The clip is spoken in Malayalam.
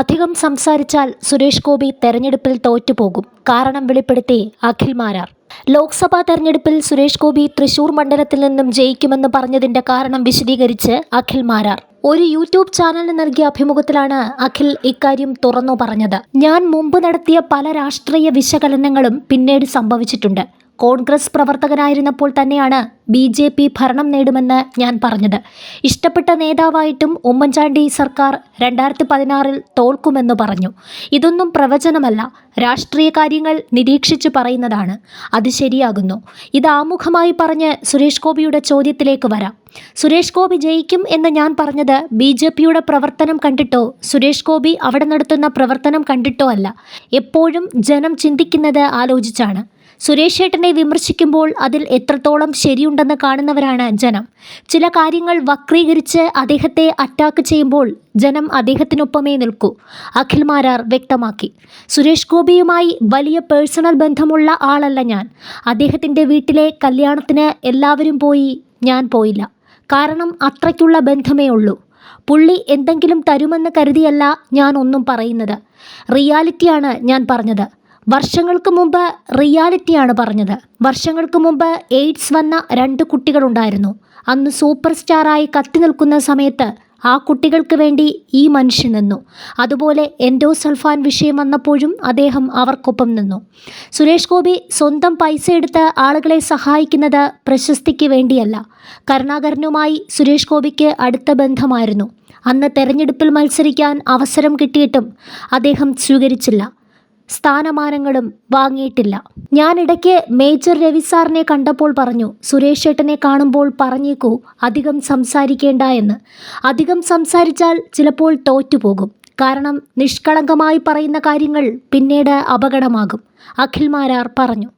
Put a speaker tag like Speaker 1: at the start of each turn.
Speaker 1: അധികം സംസാരിച്ചാൽ സുരേഷ് ഗോപി തെരഞ്ഞെടുപ്പിൽ തോറ്റുപോകും. കാരണം വെളിപ്പെടുത്തി അഖിൽ മാരാർ. ലോക്സഭാ തെരഞ്ഞെടുപ്പിൽ സുരേഷ് ഗോപി തൃശൂർ മണ്ഡലത്തിൽ നിന്നും ജയിക്കുമെന്ന് പറഞ്ഞതിന്റെ കാരണം വിശദീകരിച്ച് അഖിൽ മാരാർ. ഒരു യൂട്യൂബ് ചാനലിന് നൽകിയ അഭിമുഖത്തിലാണ് അഖിൽ ഇക്കാര്യം തുറന്നു പറഞ്ഞത്. ഞാൻ മുമ്പ് നടത്തിയ പല രാഷ്ട്രീയ വിശകലനങ്ങളും പിന്നീട് സംഭവിച്ചിട്ടുണ്ട്. കോൺഗ്രസ് പ്രവർത്തകനായിരുന്നപ്പോൾ തന്നെയാണ് ബി ജെ പി ഭരണം നേടുമെന്ന് ഞാൻ പറഞ്ഞത്. ഇഷ്ടപ്പെട്ട നേതാവായിട്ടും ഉമ്മൻചാണ്ടി സർക്കാർ രണ്ടായിരത്തി പതിനാറിൽ തോൽക്കുമെന്ന് പറഞ്ഞു. ഇതൊന്നും പ്രവചനമല്ല രാഷ്ട്രീയ കാര്യങ്ങൾ നിരീക്ഷിച്ച് പറയുന്നതാണ്. അത് ശരിയാകുന്നു. ഇത് ആമുഖമായി പറഞ്ഞ് സുരേഷ് ഗോപിയുടെ ചോദ്യത്തിലേക്ക് വരാം. സുരേഷ് ഗോപി ജയിക്കും എന്ന് ഞാൻ പറഞ്ഞത് ബി ജെ പിയുടെ പ്രവർത്തനം കണ്ടിട്ടോ? സുരേഷ് ഗോപി അവിടെ നടത്തുന്ന പ്രവർത്തനം കണ്ടിട്ടോ അല്ല. എപ്പോഴും ജനം ചിന്തിക്കുന്നത് ആലോചിച്ചാണ്. സുരേഷ് ഏട്ടനെ വിമർശിക്കുമ്പോൾ അതിൽ എത്രത്തോളം ശരിയുണ്ടെന്ന് കാണുന്നവരാണ് ജനം. ചില കാര്യങ്ങൾ വക്രീകരിച്ച് അദ്ദേഹത്തെ അറ്റാക്ക് ചെയ്യുമ്പോൾ ജനം അദ്ദേഹത്തിനൊപ്പമേ നിൽക്കൂ അഖിൽ മാരാർ വ്യക്തമാക്കി. സുരേഷ് ഗോപിയുമായി വലിയ പേഴ്സണൽ ബന്ധമുള്ള ആളല്ല ഞാൻ. അദ്ദേഹത്തിന്റെ വീട്ടിലെ കല്യാണത്തിന് എല്ലാവരും പോയി ഞാൻ പോയില്ല. കാരണം അത്രയ്ക്കുള്ള ബന്ധമേ ഉള്ളൂ. പുള്ളി എന്തെങ്കിലും തരുമെന്ന് കരുതിയല്ല ഞാൻ ഒന്നും പറയുന്നത്. റിയാലിറ്റിയാണ് ഞാൻ പറഞ്ഞത്. വർഷങ്ങൾക്ക് മുമ്പ് റിയാലിറ്റിയാണ് പറഞ്ഞത്. വർഷങ്ങൾക്ക് മുമ്പ് എയ്ഡ്സ് വന്ന രണ്ട് കുട്ടികളുണ്ടായിരുന്നു. അന്ന് സൂപ്പർ സ്റ്റാറായി കത്തി നിൽക്കുന്ന സമയത്ത് ആ കുട്ടികൾക്ക് വേണ്ടി ഈ മനുഷ്യൻ നിന്നു. അതുപോലെ എൻഡോസൾഫാൻ വിഷയം വന്നപ്പോഴും അദ്ദേഹം അവർക്കൊപ്പം നിന്നു. സുരേഷ് ഗോപി സ്വന്തം പൈസ എടുത്ത് ആളുകളെ സഹായിക്കുന്നത് പ്രശസ്തിക്ക് വേണ്ടിയല്ല. കരുണാകരനുമായി സുരേഷ് ഗോപിക്ക് അടുത്ത ബന്ധമായിരുന്നു. അന്ന് തെരഞ്ഞെടുപ്പിൽ മത്സരിക്കാൻ അവസരം കിട്ടിയിട്ടും അദ്ദേഹം സ്വീകരിച്ചില്ല. സ്ഥാനമാനങ്ങളും വാങ്ങിയിട്ടില്ല. ഞാൻ ഇടയ്ക്ക് മേജർ രവി സാറിനെ കണ്ടപ്പോൾ പറഞ്ഞു സുരേഷ് ഏട്ടനെ കാണുമ്പോൾ പറഞ്ഞേക്കൂ അധികം സംസാരിക്കേണ്ട എന്ന്. അധികം സംസാരിച്ചാൽ ചിലപ്പോൾ തോറ്റുപോകും. കാരണം നിഷ്കളങ്കമായി പറയുന്ന കാര്യങ്ങൾ പിന്നീട് അപകടമാകും അഖിൽ മാരാർ പറഞ്ഞു.